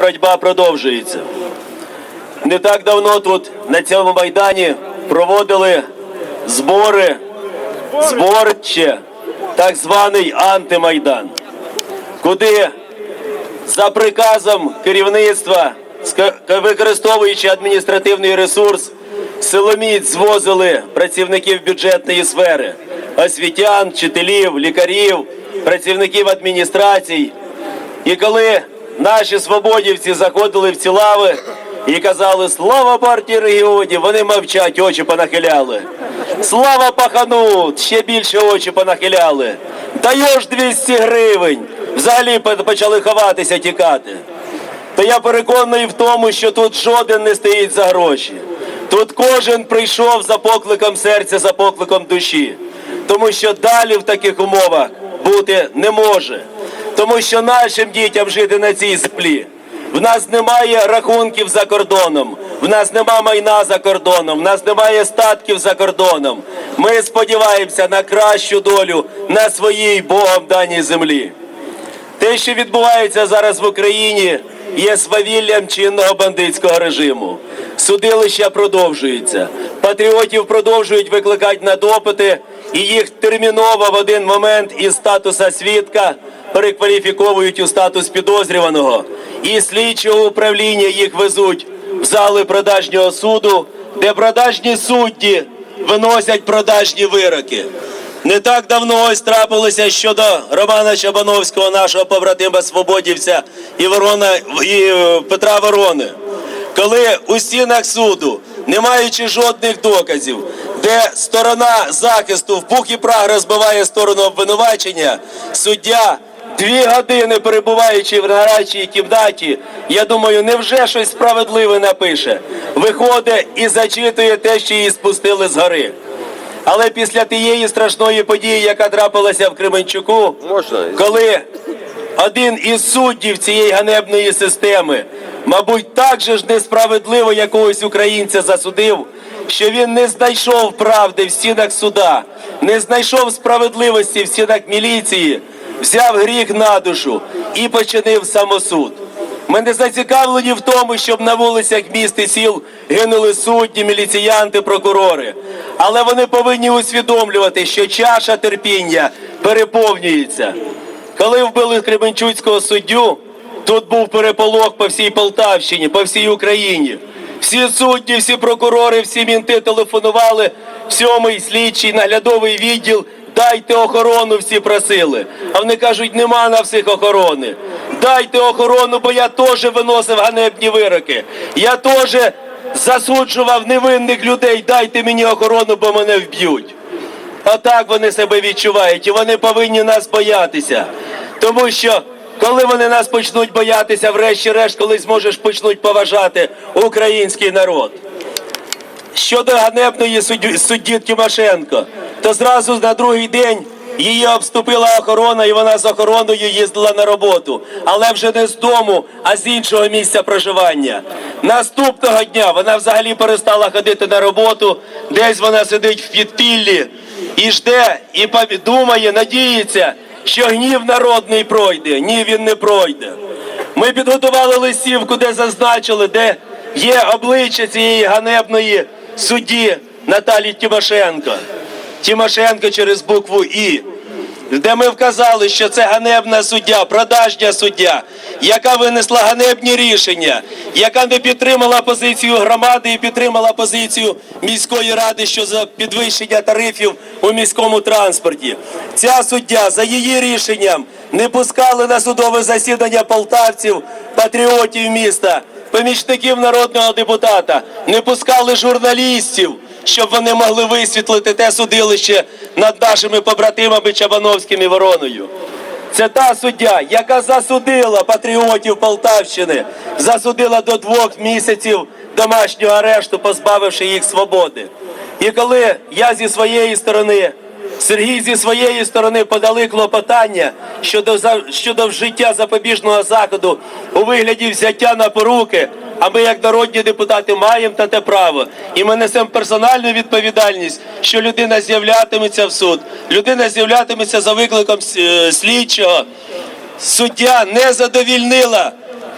боротьба продовжується. Не так давно тут на цьому майдані проводили збори, зборище, так званий антимайдан, куди за приказом керівництва, використовуючи адміністративний ресурс, силоміць звозили працівників бюджетної сфери, освітян, вчителів, лікарів, працівників адміністрацій. І коли наші свободівці заходили в ці лави і казали Слава партії регіонів, вони мовчать, очі понахиляли. Слава пахану, ще більше очі понахиляли. Даєш 200 гривень. Взагалі почали ховатися, тікати. То я переконаний в тому, що тут жоден не стоїть за гроші. Тут кожен прийшов за покликом серця, за покликом душі. Тому що далі в таких умовах бути не може. Тому що нашим дітям жити на цій землі. В нас немає рахунків за кордоном, в нас немає майна за кордоном, в нас немає статків за кордоном. Ми сподіваємося на кращу долю на своїй Богом даній землі. Те, що відбувається зараз в Україні, є свавіллям чинного бандитського режиму. Судилища продовжуються. Патріотів продовжують викликати на допити, і їх терміново в один момент із статуса свідка перекваліфіковують у статус підозрюваного. І слідчого управління їх везуть в зали продажнього суду, де продажні судді виносять продажні вироки. Не так давно ось трапилося щодо Романа Чабановського, нашого побратима свободівця і Ворона і е, Петра Ворони. Коли у стінах суду, не маючи жодних доказів, де сторона захисту в пух і прах розбиває сторону обвинувачення, суддя дві години перебуваючи в нарадчій кімнаті, я думаю, невже щось справедливе напише, виходить і зачитує те, що її спустили з гори. Але після тієї страшної події, яка трапилася в Кременчуку, Можна? коли один із суддів цієї ганебної системи, мабуть, так же ж несправедливо якогось українця засудив, що він не знайшов правди в стінах суда, не знайшов справедливості в стінах міліції, взяв гріх на душу і починив самосуд. Ми не зацікавлені в тому, щоб на вулицях міст і сіл гинули судді, міліціянти, прокурори. Але вони повинні усвідомлювати, що чаша терпіння переповнюється. Коли вбили Кременчуцького суддю, тут був переполох по всій Полтавщині, по всій Україні. Всі судді, всі прокурори, всі мінти телефонували сьомий слідчий наглядовий відділ. Дайте охорону, всі просили. А вони кажуть, нема на всіх охорони. Дайте охорону, бо я теж виносив ганебні вироки. Я теж засуджував невинних людей. Дайте мені охорону, бо мене вб'ють. Отак вони себе відчувають, і вони повинні нас боятися. Тому що коли вони нас почнуть боятися, врешті-решт, колись можеш почнуть поважати український народ. Щодо ганебної судді, Тимошенко, то зразу на другий день її обступила охорона, і вона з охороною їздила на роботу, але вже не з дому, а з іншого місця проживання. Наступного дня вона взагалі перестала ходити на роботу, десь вона сидить в підпіллі і жде, і думає, надіється, що гнів народний пройде. Ні, він не пройде. Ми підготували листівку, де зазначили, де є обличчя цієї ганебної судді Наталії Тимошенко. Тимошенко через букву І. Де ми вказали, що це ганебна суддя, продажня суддя, яка винесла ганебні рішення, яка не підтримала позицію громади і підтримала позицію міської ради щодо підвищення тарифів у міському транспорті. Ця суддя за її рішенням не пускали на судове засідання полтавців, патріотів міста, помічників народного депутата, не пускали журналістів, щоб вони могли висвітлити те судилище над нашими побратимами Чабановським і Вороною. Це та суддя, яка засудила патріотів Полтавщини, засудила до двох місяців домашнього арешту, позбавивши їх свободи. І коли я зі своєї сторони Сергій зі своєї сторони подали клопотання щодо щодо вжиття запобіжного заходу у вигляді взяття на поруки. А ми, як народні депутати, маємо та те право. І ми несемо персональну відповідальність, що людина з'являтиметься в суд, людина з'являтиметься за викликом е, слідчого. Суддя не задовільнила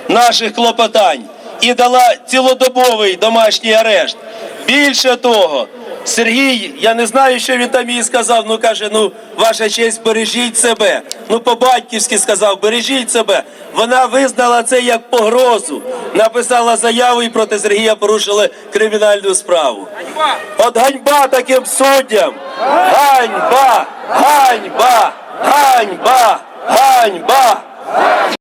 наших клопотань і дала цілодобовий домашній арешт. Більше того, Сергій, я не знаю, що він там їй сказав. Ну каже, ну ваша честь, бережіть себе. Ну по-батьківськи сказав, бережіть себе. Вона визнала це як погрозу. Написала заяву і проти Сергія порушили кримінальну справу. От ганьба таким суддям! Ганьба! Ганьба! Ганьба! Ганьба!